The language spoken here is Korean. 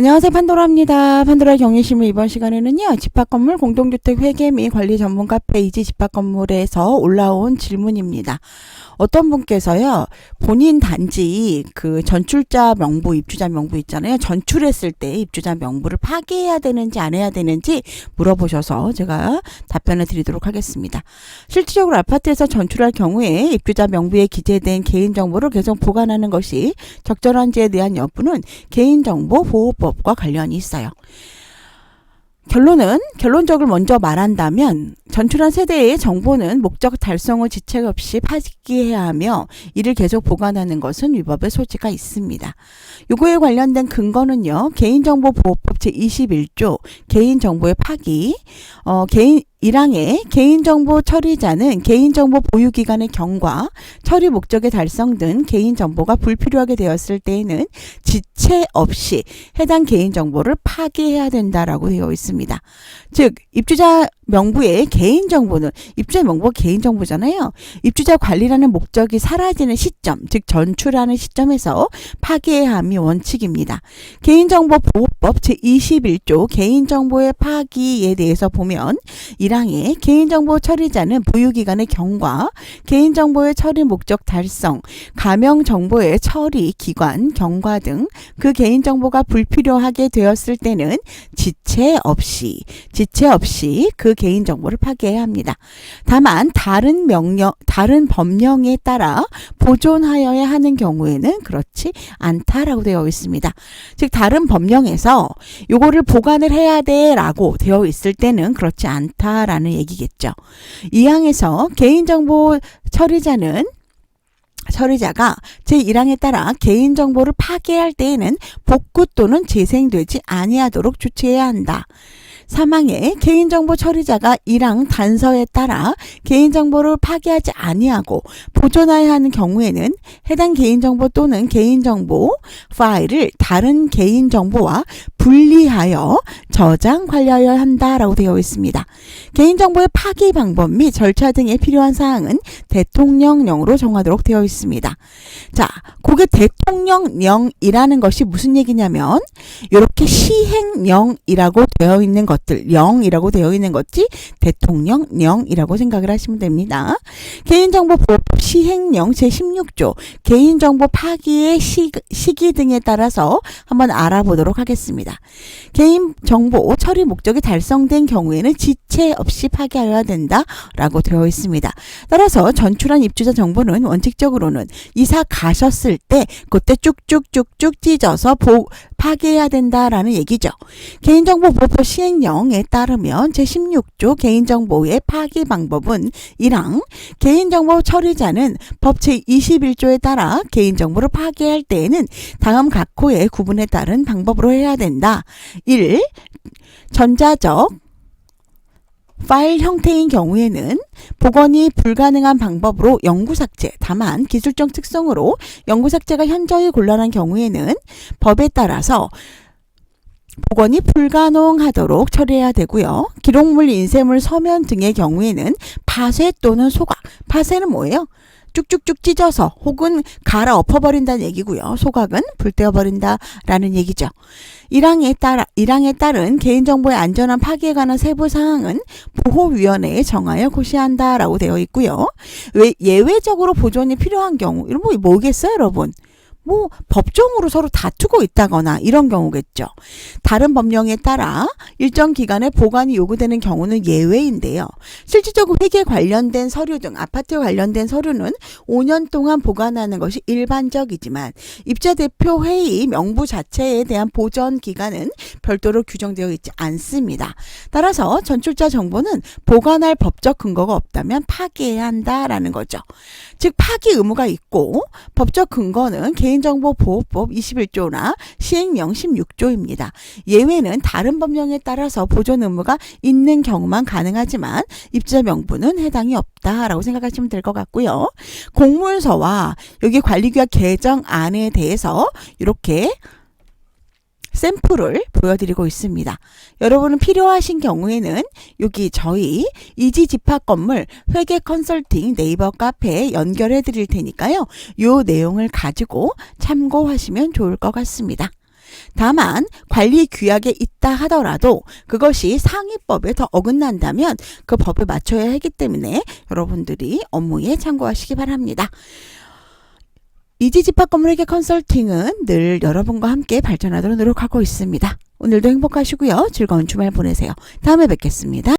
안녕하세요 판도라입니다. 판도라 경리실물 이번 시간에는요 집합건물 공동주택 회계 및 관리 전문 카페 이지 집합건물에서 올라온 질문입니다. 어떤 분께서요 본인 단지 그 전출자 명부 입주자 명부 있잖아요 전출했을 때 입주자 명부를 파기해야 되는지 안 해야 되는지 물어보셔서 제가 답변을 드리도록 하겠습니다. 실질적으로 아파트에서 전출할 경우에 입주자 명부에 기재된 개인 정보를 계속 보관하는 것이 적절한지에 대한 여부는 개인정보 보호법 과 관련이 있어요. 결론은 결론적으로 먼저 말한다면 전출한 세대의 정보는 목적 달성후 지체 없이 파기해야 하며 이를 계속 보관하는 것은 위법의 소지가 있습니다. 요거에 관련된 근거는요. 개인정보보호법 제21조 개인정보의 파기 어, 개인 1항에 개인정보 처리자는 개인정보 보유기관의 경과, 처리 목적의 달성 등 개인정보가 불필요하게 되었을 때에는 지체 없이 해당 개인정보를 파기해야 된다라고 되어 있습니다. 즉, 입주자 명부의 개인정보는 입주자 명부가 개인정보잖아요. 입주자 관리라는 목적이 사라지는 시점, 즉 전출하는 시점에서 파기해야 함이 원칙입니다. 개인정보보호법 제21조 개인정보의 파기에 대해서 보면 1항에 개인정보 처리자는 보유기관의 경과, 개인정보의 처리 목적 달성, 가명정보의 처리 기관, 경과 등 그 개인정보가 불필요하게 되었을 때는 지체 없이, 지체 없이 그 개인 정보를 파기해야 합니다. 다만 다른 명령, 다른 법령에 따라 보존하여야 하는 경우에는 그렇지 않다라고 되어 있습니다. 즉 다른 법령에서 요거를 보관을 해야 돼라고 되어 있을 때는 그렇지 않다라는 얘기겠죠. 이 항에서 개인 정보 처리자는 처리자가 제1항에 따라 개인정보를 파괴할 때에는 복구 또는 재생되지 아니하도록 조치해야 한다. 사망에 개인정보 처리자가 1항 단서에 따라 개인정보를 파괴하지 아니하고 보존해야 하는 경우에는 해당 개인정보 또는 개인정보 파일을 다른 개인정보와 분리하여 저장 관리하여야 한다라고 되어 있습니다. 개인정보의 파기 방법 및 절차 등에 필요한 사항은 대통령령으로 정하도록 되어 있습니다. 자, 그게 대통령령이라는 것이 무슨 얘기냐면 이렇게 시행령이라고 되어 있는 것들, 령이라고 되어 있는 것이 대통령령이라고 생각을 하시면 됩니다. 개인정보보호법 시행령 제16조 개인정보 파기의 시, 시기 등에 따라서 한번 알아보도록 하겠습니다. 개인 정보 처리 목적이 달성된 경우에는 지체 없이 파기하여야 된다라고 되어 있습니다. 따라서 전출한 입주자 정보는 원칙적으로는 이사 가셨을 때 그때 쭉쭉쭉쭉 찢어서 보, 파기해야 된다라는 얘기죠. 개인정보보호법 시행령에 따르면 제16조 개인정보의 파기 방법은 1항 개인정보 처리자는 법 제21조에 따라 개인정보를 파기할 때에는 다음 각호의 구분에 따른 방법으로 해야 된다. 1. 전자적 파일 형태인 경우에는 복원이 불가능한 방법으로 영구 삭제, 다만 기술적 특성으로 영구 삭제가 현저히 곤란한 경우에는 법에 따라서 복원이 불가능하도록 처리해야 되고요. 기록물, 인쇄물, 서면 등의 경우에는 파쇄 또는 소각. 파쇄는 뭐예요? 쭉쭉쭉 찢어서 혹은 갈아 엎어버린다는 얘기고요. 소각은 불태워버린다라는 얘기죠. 1항에 따라 1항에 따른 개인정보의 안전한 파기에 관한 세부 사항은 보호위원회에 정하여 고시한다라고 되어 있고요. 왜 예외적으로 보존이 필요한 경우 이런 뭐 뭐겠어요, 여러분? 뭐 법정으로 서로 다투고 있다거나 이런 경우겠죠. 다른 법령에 따라 일정 기간에 보관이 요구되는 경우는 예외인데요. 실질적으로 회계 관련된 서류 등 아파트 관련된 서류는 5년 동안 보관하는 것이 일반적이지만 입자 대표 회의 명부 자체에 대한 보전 기간은 별도로 규정되어 있지 않습니다. 따라서 전출자 정보는 보관할 법적 근거가 없다면 파기해야 한다라는 거죠. 즉 파기 의무가 있고 법적 근거는 개인 정보보호법 21조나 시행령 16조입니다. 예외는 다른 법령에 따라서 보존 의무가 있는 경우만 가능하지만 입주자 명부는 해당이 없다라고 생각하시면 될 것 같고요. 공문서와 여기 관리규약 개정안에 대해서 이렇게 샘플을 보여드리고 있습니다. 여러분은 필요하신 경우에는 여기 저희 이지 집합 건물 회계 컨설팅 네이버 카페에 연결해 드릴 테니까요. 요 내용을 가지고 참고하시면 좋을 것 같습니다. 다만 관리 규약에 있다 하더라도 그것이 상위법에 더 어긋난다면 그 법에 맞춰야 하기 때문에 여러분들이 업무에 참고하시기 바랍니다. 이지 집합 건물회계 컨설팅은 늘 여러분과 함께 발전하도록 노력하고 있습니다. 오늘도 행복하시고요. 즐거운 주말 보내세요. 다음에 뵙겠습니다.